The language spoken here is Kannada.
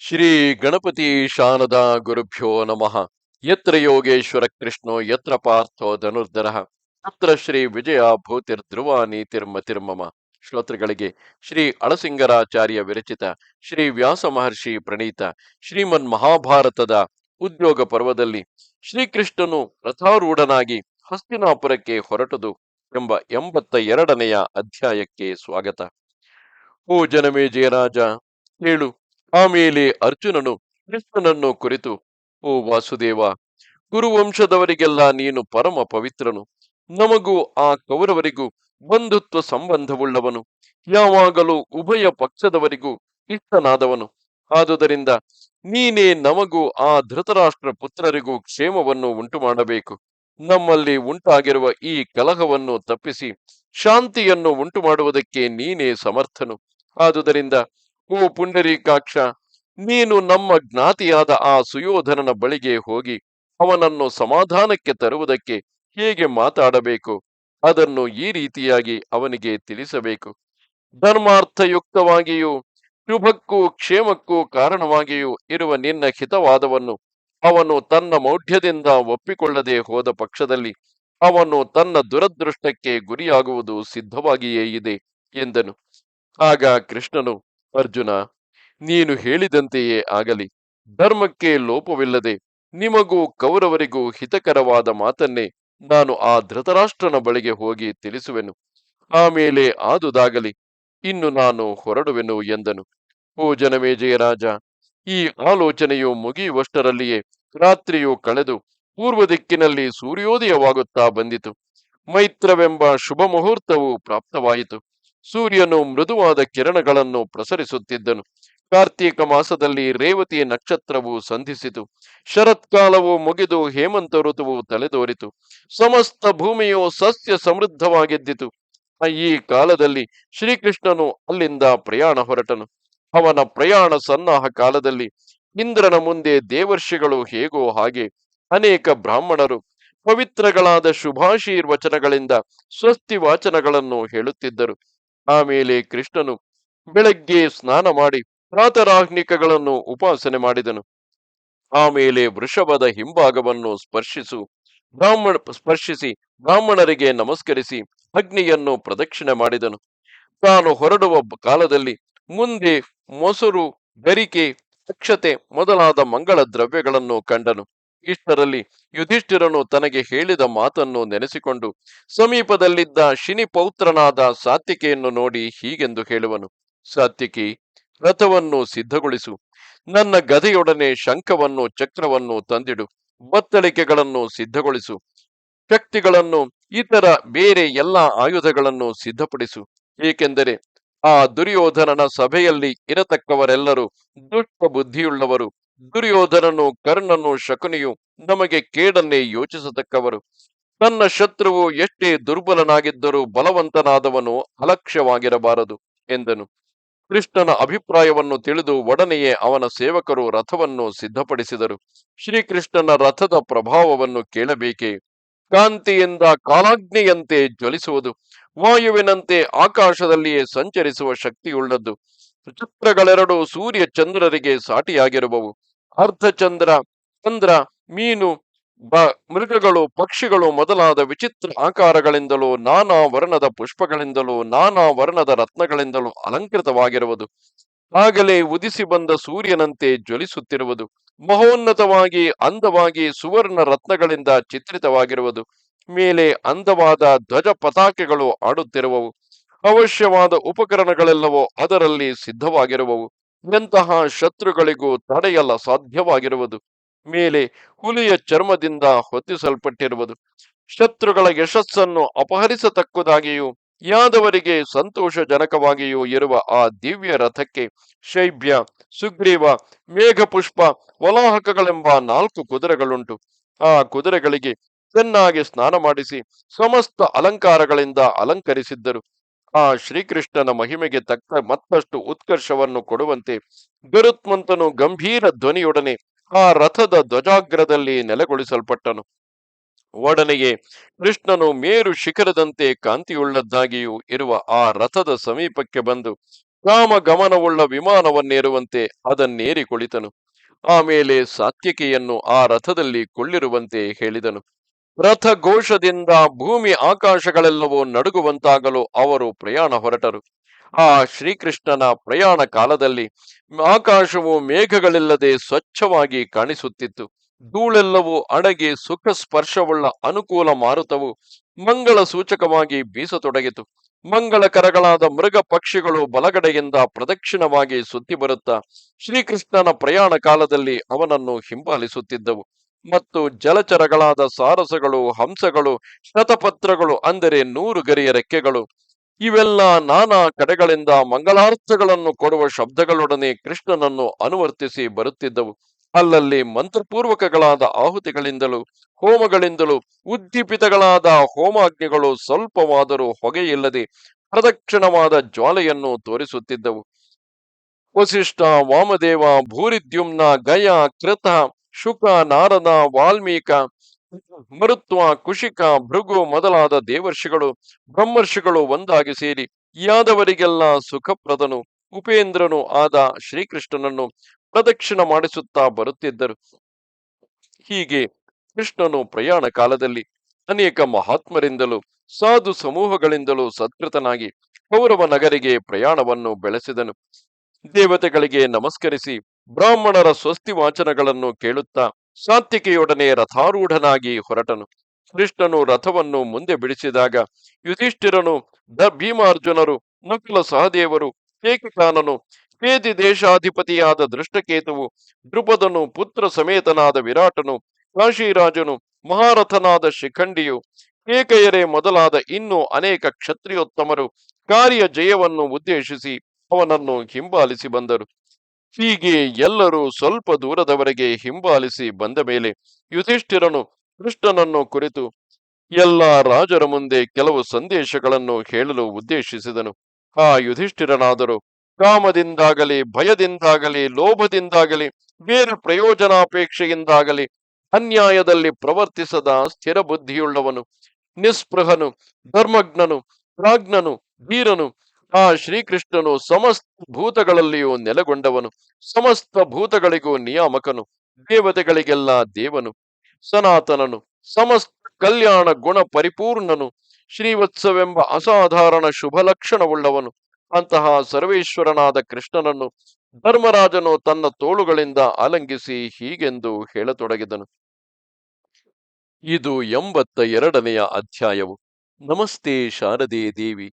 ಶ್ರೀ ಗಣಪತಿ ಶಾನದ ಗುರುಭ್ಯೋ ನಮಃ. ಯತ್ರ ಯೋಗೇಶ್ವರ ಕೃಷ್ಣೋ, ಯತ್ರ ಪಾರ್ಥೋ ಧನುರ್ಧರ. ಅತ್ರ ಶ್ರೀ ವಿಜಯ ಭೂತಿರ್ ಧ್ರುವ ನೀತಿರ್ಮತಿರ್ಮಮ ಶ್ರೋತೃಗಳಿಗೆ ಶ್ರೀ ಅಳಸಿಂಗರಾಚಾರ್ಯ ವಿರಚಿತ ಶ್ರೀ ವ್ಯಾಸ ಮಹರ್ಷಿ ಪ್ರಣೀತ ಶ್ರೀಮನ್ ಮಹಾಭಾರತದ ಉದ್ಯೋಗ ಪರ್ವದಲ್ಲಿ ಶ್ರೀಕೃಷ್ಣನು ರಥಾರೂಢನಾಗಿ ಹಸ್ತಿನಾಪುರಕ್ಕೆ ಹೊರಟದು ಎಂಬ ಎಂಬತ್ತ ಎರಡನೆಯ ಅಧ್ಯಾಯಕ್ಕೆ ಸ್ವಾಗತ. ಓ ಜನಮೇ ಜಯರಾಜ ಹೇಳು ಆಮೇಲೆ ಅರ್ಜುನನು ಕೃಷ್ಣನನ್ನು ಕುರಿತು, ಓ ವಾಸುದೇವ, ಗುರುವಂಶದವರಿಗೆಲ್ಲ ನೀನು ಪರಮ ಪವಿತ್ರನು. ನಮಗೂ ಆ ಕೌರವರಿಗೂ ಬಂಧುತ್ವ ಸಂಬಂಧವುಳ್ಳವನು. ಯಾವಾಗಲೂ ಉಭಯ ಪಕ್ಷದವರಿಗೂ ಇಷ್ಟನಾದವನು. ಆದುದರಿಂದ ನೀನೇ ನಮಗೂ ಆ ಧೃತರಾಷ್ಟ್ರ ಪುತ್ರರಿಗೂ ಕ್ಷೇಮವನ್ನು ಉಂಟು ಮಾಡಬೇಕು ನಮ್ಮಲ್ಲಿ ಉಂಟಾಗಿರುವ ಈ ಕಲಹವನ್ನು ತಪ್ಪಿಸಿ ಶಾಂತಿಯನ್ನು ಉಂಟು ಮಾಡುವುದಕ್ಕೆ ನೀನೇ ಸಮರ್ಥನು. ಆದುದರಿಂದ ಓ ಪುಂಡರೀಕಾಕ್ಷ, ನೀನು ನಮ್ಮ ಜ್ಞಾತಿಯಾದ ಆ ಸುಯೋಧನನ ಬಳಿಗೆ ಹೋಗಿ ಅವನನ್ನು ಸಮಾಧಾನಕ್ಕೆ ತರುವುದಕ್ಕೆ ಹೇಗೆ ಮಾತಾಡಬೇಕು? ಅದನ್ನು ಈ ರೀತಿಯಾಗಿ ಅವನಿಗೆ ತಿಳಿಸಬೇಕು. ಧರ್ಮಾರ್ಥಯುಕ್ತವಾಗಿಯೂ, ಶುಭಕ್ಕೂ ಕ್ಷೇಮಕ್ಕೂ ಕಾರಣವಾಗಿಯೂ ಇರುವ ನಿನ್ನ ಹಿತವಾದವನ್ನು ಅವನು ತನ್ನ ಮೌಢ್ಯದಿಂದ ಒಪ್ಪಿಕೊಳ್ಳದೆ ಹೋದ ಪಕ್ಷದಲ್ಲಿ ಅವನು ತನ್ನ ದುರದೃಷ್ಟಕ್ಕೆ ಗುರಿಯಾಗುವುದು ಸಿದ್ಧವಾಗಿಯೇ ಇದೆ ಎಂದನು. ಆಗ ಕೃಷ್ಣನು ಅರ್ಜುನ, ನೀನು ಹೇಳಿದಂತೆಯೇ ಆಗಲಿ. ಧರ್ಮಕ್ಕೆ ಲೋಪವಿಲ್ಲದೆ ನಿಮಗೂ ಕೌರವರಿಗೂ ಹಿತಕರವಾದ ಮಾತನ್ನೇ ನಾನು ಆ ಧೃತರಾಷ್ಟ್ರನ ಬಳಿಗೆ ಹೋಗಿ ತಿಳಿಸುವೆನು. ಆಮೇಲೆ ಆದುದಾಗಲಿ, ಇನ್ನು ನಾನು ಹೊರಡುವೆನು ಎಂದನು. ಓ ಜನಮೇಜಯರಾಜ ಈ ಆಲೋಚನೆಯು ಮುಗಿಯುವಷ್ಟರಲ್ಲಿಯೇ ರಾತ್ರಿಯು ಕಳೆದು ಪೂರ್ವ ದಿಕ್ಕಿನಲ್ಲಿ ಸೂರ್ಯೋದಯವಾಗುತ್ತಾ ಬಂದಿತು. ಮೈತ್ರವೆಂಬ ಶುಭ ಮುಹೂರ್ತವು ಪ್ರಾಪ್ತವಾಯಿತು. ಸೂರ್ಯನು ಮೃದುವಾದ ಕಿರಣಗಳನ್ನು ಪ್ರಸರಿಸುತ್ತಿದ್ದನು. ಕಾರ್ತೀಕ ಮಾಸದಲ್ಲಿ ರೇವತಿ ನಕ್ಷತ್ರವು ಸಂಧಿಸಿತು. ಶರತ್ಕಾಲವು ಮುಗಿದು ಹೇಮಂತ ಋತುವು ತಲೆದೋರಿತು. ಸಮಸ್ತ ಭೂಮಿಯು ಸಸ್ಯ ಸಮೃದ್ಧವಾಗಿದ್ದಿತು. ಈ ಕಾಲದಲ್ಲಿ ಶ್ರೀಕೃಷ್ಣನು ಅಲ್ಲಿಂದ ಪ್ರಯಾಣ ಹೊರಟನು. ಅವನ ಪ್ರಯಾಣ ಸನ್ನಾಹ ಕಾಲದಲ್ಲಿ ಇಂದ್ರನ ಮುಂದೆ ದೇವರ್ಷಿಗಳು ಹೇಗೋ ಹಾಗೆ ಅನೇಕ ಬ್ರಾಹ್ಮಣರು ಪವಿತ್ರಗಳಾದ ಶುಭಾಶೀರ್ವಚನಗಳಿಂದ ಸ್ವಸ್ತಿ ವಾಚನಗಳನ್ನು ಹೇಳುತ್ತಿದ್ದರು. ಆಮೇಲೆ ಕೃಷ್ಣನು ಬೆಳಗ್ಗೆ ಸ್ನಾನ ಮಾಡಿ ಪ್ರಾತರಾಹ್ನಿಕಗಳನ್ನು ಉಪಾಸನೆ ಮಾಡಿದನು. ಆಮೇಲೆ ವೃಷಭದ ಹಿಂಭಾಗವನ್ನು ಸ್ಪರ್ಶಿಸು, ಬ್ರಾಹ್ಮಣ, ಸ್ಪರ್ಶಿಸಿ, ಬ್ರಾಹ್ಮಣರಿಗೆ ನಮಸ್ಕರಿಸಿ ಅಗ್ನಿಯನ್ನು ಪ್ರದಕ್ಷಿಣೆ ಮಾಡಿದನು. ತಾನು ಹೊರಡುವ ಕಾಲದಲ್ಲಿ ಮುಂದೆ ಮೊಸರು, ಗರಿಕೆ, ಅಕ್ಷತೆ ಮೊದಲಾದ ಮಂಗಳ ದ್ರವ್ಯಗಳನ್ನು ಕಂಡನು. ಇಷ್ಟರಲ್ಲಿ ಯುಧಿಷ್ಠಿರನು ತನಗೆ ಹೇಳಿದ ಮಾತನ್ನು ನೆನೆಸಿಕೊಂಡು ಸಮೀಪದಲ್ಲಿದ್ದ ಶಿನಿ ಪೌತ್ರನಾದ ಸಾತ್ವಿಕೆಯನ್ನು ನೋಡಿ ಹೀಗೆಂದು ಹೇಳುವನು, ಸಾತ್ವಿಕಿ, ರಥವನ್ನು ಸಿದ್ಧಗೊಳಿಸು. ನನ್ನ ಗದೆಯೊಡನೆ ಶಂಖವನ್ನು, ಚಕ್ರವನ್ನು ತಂದಿಡು. ಬತ್ತಳಿಕೆಗಳನ್ನು ಸಿದ್ಧಗೊಳಿಸು. ಶಕ್ತಿಗಳನ್ನು, ಇತರ ಬೇರೆ ಎಲ್ಲ ಆಯುಧಗಳನ್ನು ಸಿದ್ಧಪಡಿಸು. ಏಕೆಂದರೆ ಆ ದುರ್ಯೋಧನನ ಸಭೆಯಲ್ಲಿ ಇರತಕ್ಕವರೆಲ್ಲರೂ ದುಷ್ಟ ಬುದ್ಧಿಯುಳ್ಳವರು ದುರ್ಯೋಧನನು, ಕರ್ಣನು, ಶಕುನಿಯು ನಮಗೆ ಕೇಡನ್ನೇ ಯೋಚಿಸತಕ್ಕವರು. ತನ್ನ ಶತ್ರುವು ಎಷ್ಟೇ ದುರ್ಬಲನಾಗಿದ್ದರೂ ಬಲವಂತನಾದವನು ಅಲಕ್ಷ್ಯವಾಗಿರಬಾರದು ಎಂದನು. ಕೃಷ್ಣನ ಅಭಿಪ್ರಾಯವನ್ನು ತಿಳಿದು ಒಡನೆಯೇ ಅವನ ಸೇವಕರು ರಥವನ್ನು ಸಿದ್ಧಪಡಿಸಿದರು. ಶ್ರೀಕೃಷ್ಣನ ರಥದ ಪ್ರಭಾವವನ್ನು ಕೇಳಬೇಕೆ? ಕಾಂತಿಯಿಂದ ಕಾಲಾಗ್ನಿಯಂತೆ ಜ್ವಲಿಸುವುದು, ವಾಯುವಿನಂತೆ ಆಕಾಶದಲ್ಲಿಯೇ ಸಂಚರಿಸುವ ಶಕ್ತಿಯುಳ್ಳದ್ದು ಚಿತ್ರಗಳೆರಡು ಸೂರ್ಯ ಚಂದ್ರರಿಗೆ ಸಾಟಿಯಾಗಿರುವವು. ಅರ್ಧಚಂದ್ರ, ಚಂದ್ರ, ಮೀನು, ಬ, ಮೃಗಗಳು, ಪಕ್ಷಿಗಳು ಮೊದಲಾದ ವಿಚಿತ್ರ ಆಕಾರಗಳಿಂದಲೂ, ನಾನಾ ವರ್ಣದ ಪುಷ್ಪಗಳಿಂದಲೂ, ನಾನಾ ವರ್ಣದ ರತ್ನಗಳಿಂದಲೂ ಅಲಂಕೃತವಾಗಿರುವುದು. ಆಗಲೇ ಉದಿಸಿ ಬಂದ ಸೂರ್ಯನಂತೆ ಜ್ವಲಿಸುತ್ತಿರುವುದು. ಮಹೋನ್ನತವಾಗಿ, ಅಂದವಾಗಿ ಸುವರ್ಣ ರತ್ನಗಳಿಂದ ಚಿತ್ರಿತವಾಗಿರುವುದು. ಮೇಲೆ ಅಂದವಾದ ಧ್ವಜ ಪತಾಕೆಗಳು ಆಡುತ್ತಿರುವವು. ಅವಶ್ಯವಾದ ಉಪಕರಣಗಳೆಲ್ಲವೋ ಅದರಲ್ಲಿ ಸಿದ್ಧವಾಗಿರುವವು. ಎಂತಹ ಶತ್ರುಗಳಿಗೂ ತಡೆಯಲ್ಲ ಸಾಧ್ಯವಾಗಿರುವುದು. ಮೇಲೆ ಹುಲಿಯ ಚರ್ಮದಿಂದ ಹೊತ್ತಿಸಲ್ಪಟ್ಟಿರುವುದು. ಶತ್ರುಗಳ ಯಶಸ್ಸನ್ನು ಅಪಹರಿಸತಕ್ಕುದಾಗಿಯೂ, ಯಾದವರಿಗೆ ಸಂತೋಷಜನಕವಾಗಿಯೂ ಇರುವ ಆ ದಿವ್ಯ ರಥಕ್ಕೆ ಶೈಬ್ಯ ಸುಗ್ರೀವ, ಮೇಘಪುಷ್ಪ, ವಲಾಹಕಗಳೆಂಬ ನಾಲ್ಕು ಕುದುರೆಗಳುಂಟು. ಆ ಕುದುರೆಗಳಿಗೆ ಚೆನ್ನಾಗಿ ಸ್ನಾನ ಮಾಡಿಸಿ ಸಮಸ್ತ ಅಲಂಕಾರಗಳಿಂದ ಅಲಂಕರಿಸಿದ್ದರು. ಆ ಶ್ರೀಕೃಷ್ಣನ ಮಹಿಮೆಗೆ ತಕ್ಕ ಮತ್ತಷ್ಟು ಉತ್ಕರ್ಷವನ್ನು ಕೊಡುವಂತೆ ಗರುತ್ಮಂತನು ಗಂಭೀರ ಧ್ವನಿಯೊಡನೆ ಆ ರಥದ ಧ್ವಜಾಗ್ರದಲ್ಲಿ ನೆಲೆಗೊಳಿಸಲ್ಪಟ್ಟನು. ಒಡನೆಯೇ ಕೃಷ್ಣನು ಮೇರು ಶಿಖರದಂತೆ ಕಾಂತಿಯುಳ್ಳದ್ದಾಗಿಯೂ ಇರುವ ಆ ರಥದ ಸಮೀಪಕ್ಕೆ ಬಂದು ಕಾಮ ಗಮನವುಳ್ಳ ವಿಮಾನವನ್ನೇರುವಂತೆ ಅದನ್ನೇರಿ ಕುಳಿತನು. ಆಮೇಲೆ ಸಾತ್ಯಕೆಯನ್ನು ಆ ರಥದಲ್ಲಿ ಕೊಳ್ಳಿರುವಂತೆ ಹೇಳಿದನು. ರಥ ಘೋಷದಿಂದ ಭೂಮಿ ಆಕಾಶಗಳೆಲ್ಲವೂ ನಡುಗುವಂತಾಗಲು ಅವರು ಪ್ರಯಾಣ ಹೊರಟರು. ಆ ಶ್ರೀಕೃಷ್ಣನ ಪ್ರಯಾಣ ಕಾಲದಲ್ಲಿ ಆಕಾಶವು ಮೇಘಗಳಿಲ್ಲದೆ ಸ್ವಚ್ಛವಾಗಿ ಕಾಣಿಸುತ್ತಿತ್ತು. ಧೂಳೆಲ್ಲವೂ ಅಡಗಿ ಸುಖ ಸ್ಪರ್ಶವುಳ್ಳ ಅನುಕೂಲ ಮಾರುತವು ಮಂಗಳ ಸೂಚಕವಾಗಿ ಬೀಸತೊಡಗಿತು. ಮಂಗಳಕರಗಳಾದ ಮೃಗ ಪಕ್ಷಿಗಳು ಬಲಗಡೆಯಿಂದ ಪ್ರದಕ್ಷಿಣವಾಗಿ ಸುತ್ತಿ ಬರುತ್ತಾ ಶ್ರೀಕೃಷ್ಣನ ಪ್ರಯಾಣ ಕಾಲದಲ್ಲಿ ಅವನನ್ನು ಹಿಂಬಾಲಿಸುತ್ತಿದ್ದವು. ಮತ್ತು ಜಲಚರಗಳಾದ ಸಾರಸಗಳು, ಹಂಸಗಳು, ಶತಪತ್ರಗಳು ಅಂದರೆ ನೂರು ಗರಿಯ ರೆಕ್ಕೆಗಳು. ಇವೆಲ್ಲ ನಾನಾ ಕಡೆಗಳಿಂದ ಮಂಗಳಾರ್ಥಗಳನ್ನು ಕೊಡುವ ಶಬ್ದಗಳೊಡನೆ ಕೃಷ್ಣನನ್ನು ಅನುವರ್ತಿಸಿ ಬರುತ್ತಿದ್ದವು. ಅಲ್ಲಲ್ಲಿ ಮಂತ್ರಪೂರ್ವಕಗಳಾದ ಆಹುತಿಗಳಿಂದಲೂ, ಹೋಮಗಳಿಂದಲೂ, ಉದ್ದೀಪಿತಗಳಾದ ಹೋಮಾಗ್ನಿಗಳು ಸ್ವಲ್ಪವಾದರೂ ಹೊಗೆಯಿಲ್ಲದೆ ಪ್ರದಕ್ಷಿಣವಾದ ಜ್ವಾಲೆಯನ್ನು ತೋರಿಸುತ್ತಿದ್ದವು. ವಸಿಷ್ಠ ವಾಮದೇವ ಭೂರಿದ್ಯುಮ್ನ ಗಯ ಕೃತ ಶುಕ ನಾರದ, ವಾಲ್ಮೀಕ, ಮರುತ್ವ, ಕುಶಿಕ, ಭೃಗು ಮೊದಲಾದ ದೇವರ್ಷಿಗಳು, ಬ್ರಹ್ಮರ್ಷಿಗಳು ಒಂದಾಗಿ ಸೇರಿ ಯಾದವರಿಗೆಲ್ಲ ಸುಖಪ್ರದನು, ಉಪೇಂದ್ರನು ಆದ ಶ್ರೀಕೃಷ್ಣನನ್ನು ಪ್ರದಕ್ಷಿಣ ಮಾಡಿಸುತ್ತಾ ಬರುತ್ತಿದ್ದರು. ಹೀಗೆ ಕೃಷ್ಣನು ಪ್ರಯಾಣ ಕಾಲದಲ್ಲಿ ಅನೇಕ ಮಹಾತ್ಮರಿಂದಲೂ ಸಾಧು ಸಮೂಹಗಳಿಂದಲೂ ಸತ್ಕೃತನಾಗಿ ಕೌರವ ನಗರಿಗೆ ಪ್ರಯಾಣವನ್ನು ಬೆಳೆಸಿದನು. ದೇವತೆಗಳಿಗೆ ನಮಸ್ಕರಿಸಿ ಬ್ರಾಹ್ಮಣರ ಸ್ವಸ್ತಿ ವಾಚನಗಳನ್ನು ಕೇಳುತ್ತಾ ಸಾತ್ವಿಕೆಯೊಡನೆ ರಥಾರೂಢನಾಗಿ ಹೊರಟನು. ಕೃಷ್ಣನು ರಥವನ್ನು ಮುಂದೆ ಬಿಡಿಸಿದಾಗ ಯುಧಿಷ್ಠಿರನು, ದ ಭೀಮಾರ್ಜುನರು, ನಕುಲ ಸಹದೇವರು, ಏಕಕಾನನು ಪೇದಿ ದೇಶಾಧಿಪತಿಯಾದ ದೃಷ್ಟಕೇತುವು ದೃಪದನು ಪುತ್ರ ಸಮೇತನಾದ ವಿರಾಟನು, ಕಾಶಿರಾಜನು ಮಹಾರಥನಾದ ಶಿಖಂಡಿಯು, ಏಕಯರೆ ಮೊದಲಾದ ಇನ್ನೂ ಅನೇಕ ಕ್ಷತ್ರಿಯೋತ್ತಮರು ಕಾರ್ಯ ಜಯವನ್ನು ಉದ್ದೇಶಿಸಿ ಅವನನ್ನು ಹಿಂಬಾಲಿಸಿ ಬಂದರು. ಹೀಗೆ ಎಲ್ಲರೂ ಸ್ವಲ್ಪ ದೂರದವರೆಗೆ ಹಿಂಬಾಲಿಸಿ ಬಂದ ಮೇಲೆ ಯುಧಿಷ್ಠಿರನು ಕೃಷ್ಣನನ್ನು ಕುರಿತು ಎಲ್ಲ ರಾಜರ ಮುಂದೆ ಕೆಲವು ಸಂದೇಶಗಳನ್ನು ಹೇಳಲು ಉದ್ದೇಶಿಸಿದನು. ಆ ಯುಧಿಷ್ಠಿರನಾದರೂ ಕಾಮದಿಂದಾಗಲಿ, ಭಯದಿಂದಾಗಲಿ, ಲೋಭದಿಂದಾಗಲಿ, ಬೇರೆ ಪ್ರಯೋಜನಾಪೇಕ್ಷೆಯಿಂದಾಗಲಿ, ಅನ್ಯಾಯದಲ್ಲಿ ಪ್ರವರ್ತಿಸದ ಸ್ಥಿರ ಬುದ್ಧಿಯುಳ್ಳವನು ನಿಸ್ಪೃಹನು, ಧರ್ಮಜ್ಞನು, ಪ್ರಾಜ್ಞನು, ಧೀರನು ಆ ಶ್ರೀಕೃಷ್ಣನು ಸಮಸ್ತ ಭೂತಗಳಲ್ಲಿಯೂ ನೆಲೆಗೊಂಡವನು, ಸಮಸ್ತ ಭೂತಗಳಿಗೂ ನಿಯಾಮಕನು, ದೇವತೆಗಳಿಗೆಲ್ಲ ದೇವನು, ಸನಾತನನು, ಸಮಸ್ತ ಕಲ್ಯಾಣ ಗುಣ ಪರಿಪೂರ್ಣನು, ಶ್ರೀವತ್ಸವೆಂಬ ಅಸಾಧಾರಣ ಶುಭ ಲಕ್ಷಣವುಳ್ಳವನು. ಅಂತಹ ಸರ್ವೇಶ್ವರನಾದ ಕೃಷ್ಣನನ್ನು ಧರ್ಮರಾಜನು ತನ್ನ ತೋಳುಗಳಿಂದ ಅಲಂಗಿಸಿ ಹೀಗೆಂದು ಹೇಳತೊಡಗಿದನು. ಇದು ಎಂಬತ್ತ ಎರಡನೆಯ ಅಧ್ಯಾಯವು. ನಮಸ್ತೆ ಶಾರದೆ ದೇವಿ.